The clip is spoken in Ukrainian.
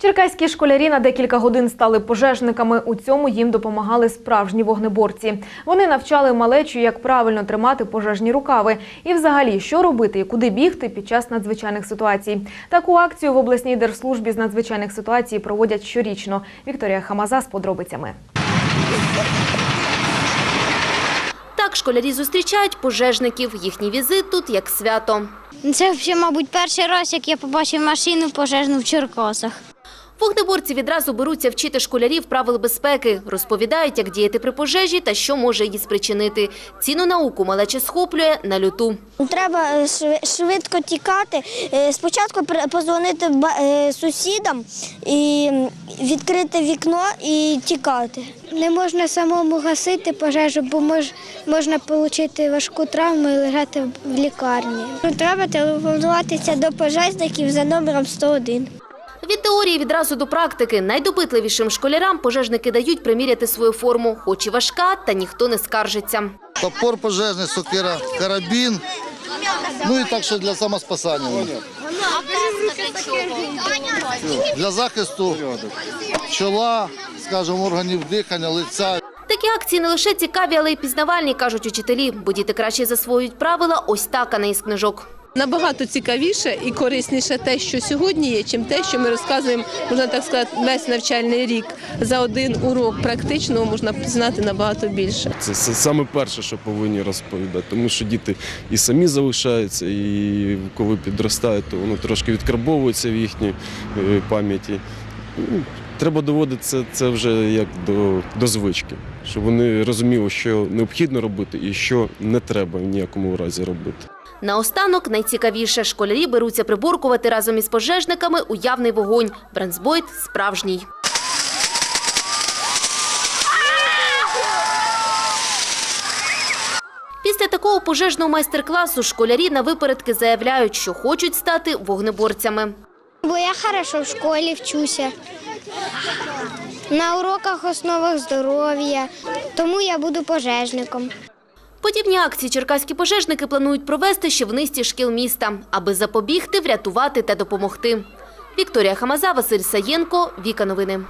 Черкаські школярі на декілька годин стали пожежниками. У цьому їм допомагали справжні вогнеборці. Вони навчали малечу, як правильно тримати пожежні рукави і, взагалі, що робити і куди бігти під час надзвичайних ситуацій. Таку акцію в обласній держслужбі з надзвичайних ситуацій проводять щорічно. Вікторія Хамаза з подробицями. Так школярі зустрічають пожежників. Їхній візит тут як свято. Це вже, мабуть, перший раз, як я побачив машину пожежну в Черкасах. Вогнеборці відразу беруться вчити школярів правил безпеки, розповідають, як діяти при пожежі та що може її спричинити. Ціну науку малече схоплює на люту. Треба е, швидко тікати. Е, Спочатку позвонити е, сусідам і відкрити вікно і тікати. Не можна самому гасити пожежу, бо мож, можна отримати важку травму і лежати в лікарні. Треба телефонуватися до пожежників за номером 101. Від теорії відразу до практики. Найдопитливішим школярам пожежники дають приміряти свою форму, хоч і важка, та ніхто не скаржиться. Топор пожежний, сокира, карабін. Ну і так, що для самоспасання. Для захисту чола, скажімо, органів дихання, лиця. Такі акції не лише цікаві, але й пізнавальні, кажуть учителі, бо діти краще засвоюють правила ось так, а не із книжок. Набагато цікавіше і корисніше те, що сьогодні є, чим те, що ми розказуємо, можна так сказати, весь навчальний рік. За один урок практичного можна знати набагато більше. Це, саме перше, що повинні розповідати, тому що діти і самі залишаються, і коли підростають, то воно трошки відкарбовується в їхній е, пам'яті. Треба доводити це, це вже як до, до звички, щоб вони розуміли, що необхідно робити і що не треба в ніякому разі робити. Наостанок найцікавіше школярі беруться приборкувати разом із пожежниками уявний вогонь. Брансбойт справжній. Після такого пожежного майстер-класу школярі на випередки заявляють, що хочуть стати вогнеборцями. Бо я хорошо в школі вчуся. На уроках основах здоров'я, тому я буду пожежником. Подібні акції черкаські пожежники планують провести ще в низці шкіл міста, аби запобігти, врятувати та допомогти. Вікторія Хамаза, Василь Саєнко, Віка Новини.